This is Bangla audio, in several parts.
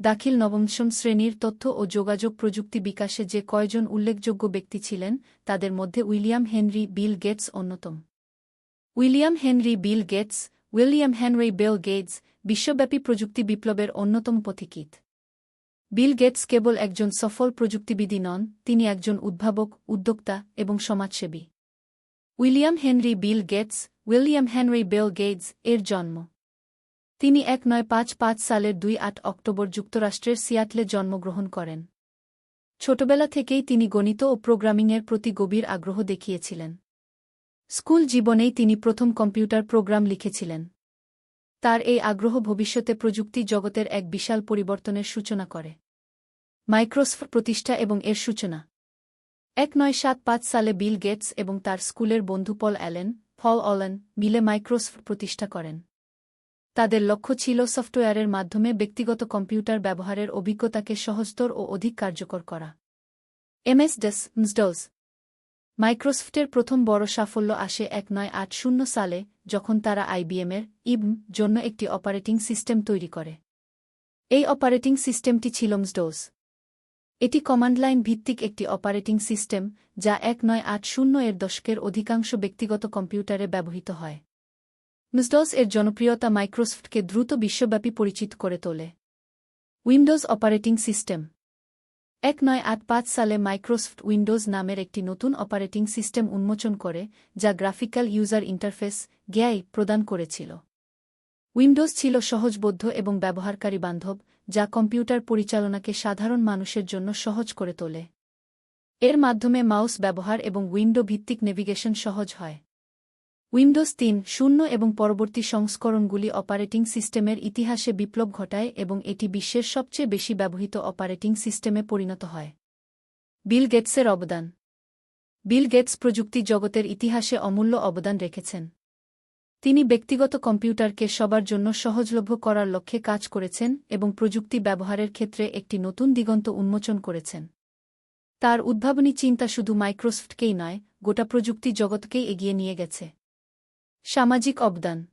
দাখিল নবমশম শ্রেণির তথ্য ও যোগাযোগ প্রযুক্তি বিকাশে যে কয়জন উল্লেখযোগ্য ব্যক্তি ছিলেন, তাদের মধ্যে উইলিয়াম হেনরি বিল গেটস অন্যতম। William Henry Bill Gates, William Henry Bill Gates বিশ্বব্যাপী প্রযুক্তি বিপ্লবের অন্যতম পথিকীত বিল গেটস কেবল একজন সফল প্রযুক্তিবিদই নন, তিনি একজন উদ্ভাবক, উদ্যোক্তা এবং সমাজসেবী। William Henry Bill Gates William Henry, Bill Gates এর জন্ম। তিনি এক নয় পাঁচ পাঁচ সালের দুই আট অক্টোবর যুক্তরাষ্ট্রের সিয়াটলে জন্মগ্রহণ করেন। ছোটবেলা থেকেই তিনি গণিত ও প্রোগ্রামিংয়ের প্রতি গভীর আগ্রহ দেখিয়েছিলেন। স্কুল জীবনেই তিনি প্রথম কম্পিউটার প্রোগ্রাম লিখেছিলেন। তার এই আগ্রহ ভবিষ্যতে প্রযুক্তি জগতের এক বিশাল পরিবর্তনের সূচনা করে। মাইক্রোসফট প্রতিষ্ঠা এবং এর সূচনা। এক নয় সাত পাঁচ সালে বিল গেটস এবং তার স্কুলের বন্ধু পল অ্যালেন ফল অলেন মিলে মাইক্রোসফট প্রতিষ্ঠা করেন। তাদের লক্ষ্য ছিল সফটওয়্যারের মাধ্যমে ব্যক্তিগত কম্পিউটার ব্যবহারের অভিজ্ঞতাকে সহজতর ও অধিক কার্যকর করা। এমএস ডেস মসডলস মাইক্রোসফটের প্রথম বড় সাফল্য আসে এক নয় আট শূন্য সালে, যখন তারা আইবিএমের ইবম জন্য একটি অপারেটিং সিস্টেম তৈরি করে। এই অপারেটিং সিস্টেমটি ছিল মসডোস এটি কমান্ড লাইন ভিত্তিক একটি অপারেটিং সিস্টেম যা এক নয় আট শূন্য এর দশকের অধিকাংশ ব্যক্তিগত কম্পিউটারে ব্যবহৃত হয়। মিসডস এর জনপ্রিয়তা মাইক্রোসফটকে দ্রুত বিশ্বব্যাপী পরিচিত করে তোলে। উইন্ডোজ অপারেটিং সিস্টেম এক নয় আট পাঁচ সালে মাইক্রোসফট উইন্ডোজ নামের একটি নতুন অপারেটিং সিস্টেম উন্মোচন করে, যা গ্রাফিক্যাল ইউজার ইন্টারফেস গ্যাই প্রদান করেছিল। উইন্ডোজ ছিল সহজবোধ্য এবং ব্যবহারকারী বান্ধব, যা কম্পিউটার পরিচালনাকে সাধারণ মানুষের জন্য সহজ করে তোলে। এর মাধ্যমে মাউস ব্যবহার এবং উইন্ডো ভিত্তিক নেভিগেশন সহজ হয়। উইন্ডোজ তিন, শূন্য এবং পরবর্তী সংস্করণগুলি অপারেটিং সিস্টেমের ইতিহাসে বিপ্লব ঘটায় এবং এটি বিশ্বের সবচেয়ে বেশি ব্যবহৃত অপারেটিং সিস্টেমে পরিণত হয়। বিল গেটসের অবদান। বিল গেটস প্রযুক্তি জগতের ইতিহাসে অমূল্য অবদান রেখেছেন। তিনি ব্যক্তিগত কম্পিউটারকে সবার জন্য সহজলভ্য করার লক্ষ্যে কাজ করেছেন এবং প্রযুক্তি ব্যবহারের ক্ষেত্রে একটি নতুন দিগন্ত উন্মোচন করেছেন। তার উদ্ভাবনী চিন্তা শুধু মাইক্রোসফটকেই নয়, গোটা প্রযুক্তি জগৎকেই এগিয়ে নিয়ে গেছে। সামাজিক অবদান।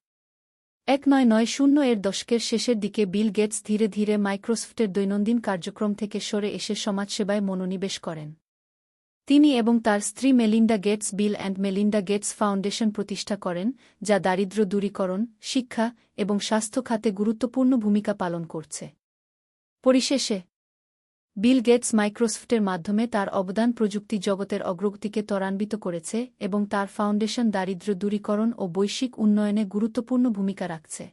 এক নয় নয় শূন্য এর দশকের শেষের দিকে বিল গেটস ধীরে ধীরে মাইক্রোসফটের দৈনন্দিন কার্যক্রম থেকে সরে এসে সমাজসেবায় মনোনিবেশ করেন। তিনি এবং তার স্ত্রী Melinda Gates Bill and Melinda Gates foundation প্রতিষ্ঠা করেন, যা দারিদ্র্য দূরীকরণ, শিক্ষা এবং স্বাস্থ্য খাতে গুরুত্বপূর্ণ ভূমিকা পালন করছে। পরিশেষে, বিল গেটস মাইক্রোসফটের মাধ্যমে তার অবদান প্রযুক্তি জগতের অগ্রগতিকে ত্বরান্বিত করেছে এবং তার ফাউন্ডেশন দারিদ্র্য দূরীকরণ ও বৈশ্বিক উন্নয়নে গুরুত্বপূর্ণ ভূমিকা রাখছে।